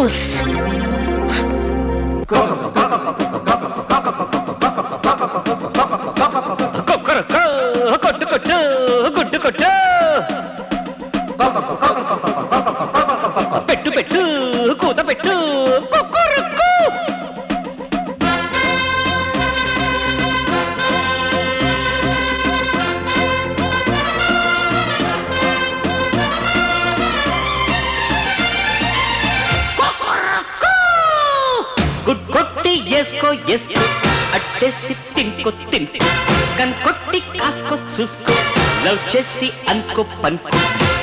చూస్ కొక్కరొక్కో, కొట్టు కొట్టు గుడ్డు కొట్టు వేసుకో వేసుకో. అట్టేసి తింకో తింకో కన్ కొట్టి కాసుకో చూసుకో. లవ్ చేసి అనుకో పనుకో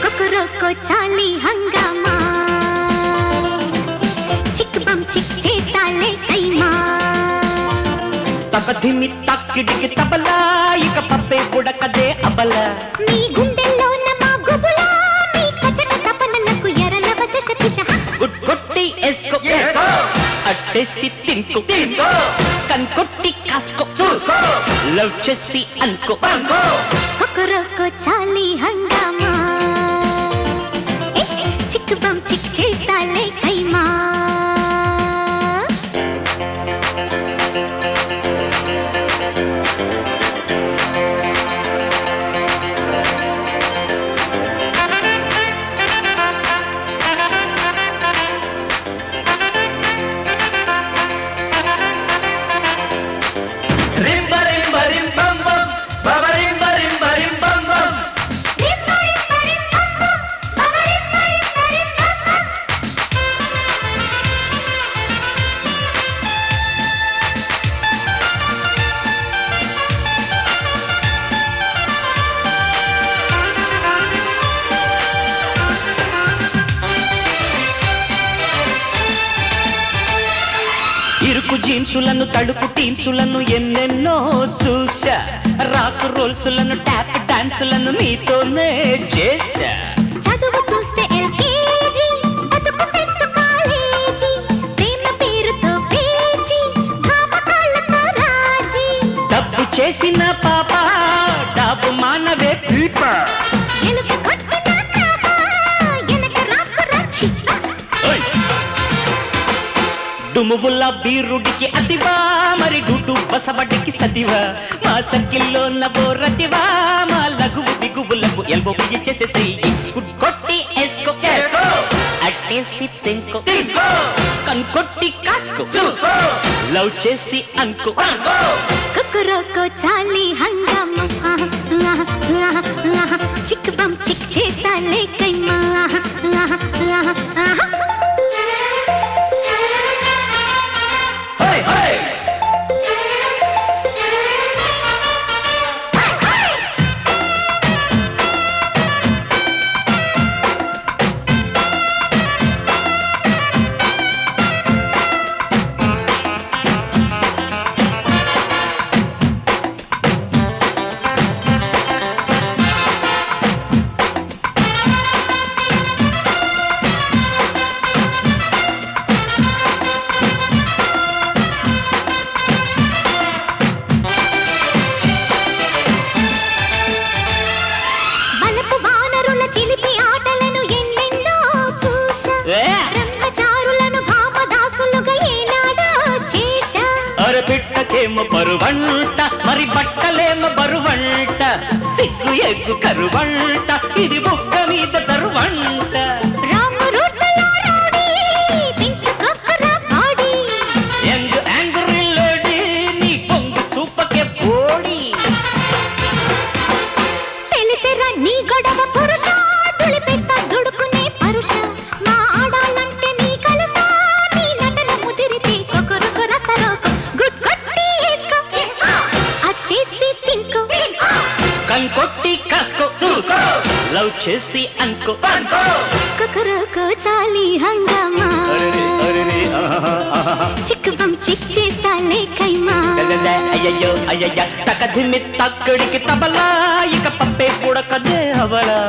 కుకురోకో చాలి హంగామా? చిక్ బం చిక్ చేస్తాలే కైమా తపధిమి తక్కిడికి తబలా ఇక పప్పే బుడకదే అబల. మీ అట్టేసి తింకో తీసుకో కన్ కొట్టి కాసుకో. చూసుకో. లవ్ చేసి అనుకో. కుకురోకో చాలి హంగామా. చిక్ బం చిక్ చేస్తాలే కైమా. జీన్సులను తడుపు టీన్సులను ఎన్నెన్నో చూసా రాకు రోల్సులను ట్యాప్ డాన్సులను నీతోనే చేశా. చదువు చూస్తే ఎల్కేజీ బతుకు సెన్స్ కాలేజీ ప్రేమ పేరుతో పేజీ భామకాళ్ళతో రాజీ. డబ్బు చేసిన పాప డబ్బు మానవే పీప. డుముబుల్ల బీరుడికి అతివా మరి డుడు బసబడికి సతివా. మా సర్కిల్లో నవోరతివా మా లఘువు దిగువులకు ఎల్బో బియ్య చేసే చెయ్యి గుడ్ కొట్టి ఎస్కో అట్టేసి తెంకో కన్కొట్టి కాసుకో. లవ్ చేసి అనుకో ఏమో బరువంట మరి బట్టలేమో బరువంట. సిగ్గు ఎగ్గు కరువంట ఇది బుక్క మీద తరువంట. లవ్ చేసి అనుకో. అనుకో. కొకరుకు చాలి హంగామా. చిక్కు బం చిక్ చేస్తాలే కైమా అయ్యయ్యో అయ్యయ్య. తకధిమి తక్కడికి తబలా ఇక పప్పే కూడా కదే అవలా.